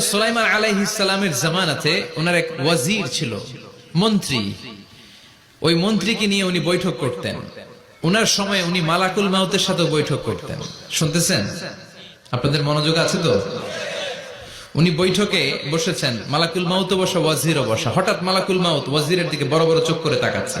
সুলাইমান জামানাতে ওনার এক ওয়াজির ছিল, মন্ত্রী। ওই মন্ত্রীকে নিয়ে উনি বৈঠক করতেন। ওনার সময় উনি মালাকুল মাউতের সাথে বৈঠক করতেন। শুনতেছেন? আপনাদের মনোযোগ আছে তো? উনি বৈঠকে বসেছেন, মালাকুল মাউত বসা, ওয়াজিরও বসা। হঠাৎ মালাকুল মাউত ওয়াজিরের দিকে বড় বড় চোখ করে তাকাচ্ছে।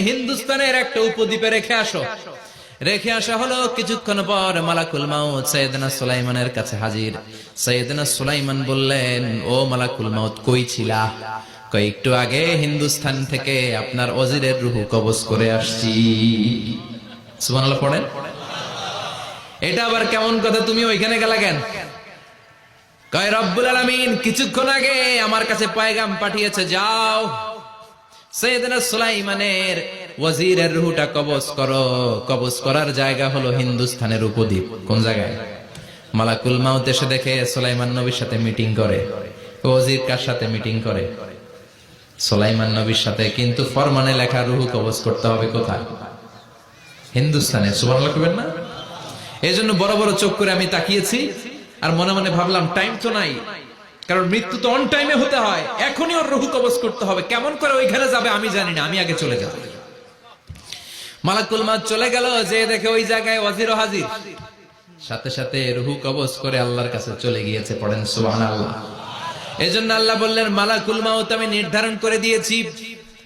হিন্দুস্তানের একটা উপদ্বীপে রেখে আসো। রেখে আসা হলো কিছুক্ষণ পর মালাকুল মাউত সৈয়দনা সুলাইমানের কাছে হাজির। সৈয়দনা সুলাইমান বললেন, ও মালাকুল মাউত, কই ছিলা? কই, একটু আগে হিন্দুস্তান থেকে আপনার ওজিরের রুহু কবজ করে আসছি। সুবহানাল্লাহ, পড়েন? এটা আবার কেমন কথা? তুমি ওইখানে গেলা কেন? কয়, রব্বুল আলামিন, কিছুক্ষণ আগে আমার কাছে পায়গাম পাঠিয়েছে, যাও। জায়গায়? মালাকুল দেখে সাথে মিটিং করে। কার সাথে মিটিং করে? সাথে, কিন্তু ফরমানে লেখা রুহু কবজ করতে হবে কোথায়? হিন্দুস্তানে সুবহানাল্লাহ করবেন না? এই জন্য বড় বড় চোখ করে আমি তাকিয়েছি আর মনে মনে ভাবলাম টাইম তো নাই। কারণ মৃত্যু তো অন টাইমে হতে হয়। এখনই ওর রুহু কবজ করতে হবে। কেমন করে ওইখানে যাবে আমি জানি না। আমি আগে চলে যাব। মালাকুল মাত চলে গেল, যে দেখে ওই জায়গায় ওয়াজির হাজির। সাথে সাথে রুহু কবজ করে আল্লাহর কাছে চলে গিয়েছে, পড়েন সুবহানাল্লাহ। এজন্য আল্লাহ বললেন, মালাকুল মাউত আমি নির্ধারণ করে দিয়েছি।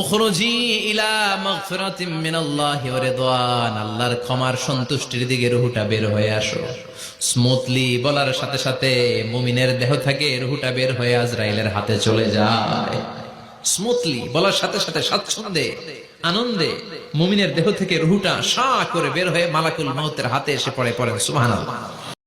উখরুজি ইলা মিনাল্লাহি ওয়া রিদওয়ান। আল্লাহর ক্ষমার সন্তুষ্টির দিকে বের হয়ে আসো। স্মুথলি বলার সাথে সাথে মুমিনের দেহ থেকে রুহুটা বের হয়ে আজরাইলের হাতে চলে যায়। স্মুথলি বলার সাথে সাথে স্বাচ্ছন্দ্যে, আনন্দে মুমিনের দেহ থেকে রুহুটা সা করে বের হয়ে মালাকুল মাউতের হাতে এসে পড়ে, পড়েন, সুবহানাল্লাহ।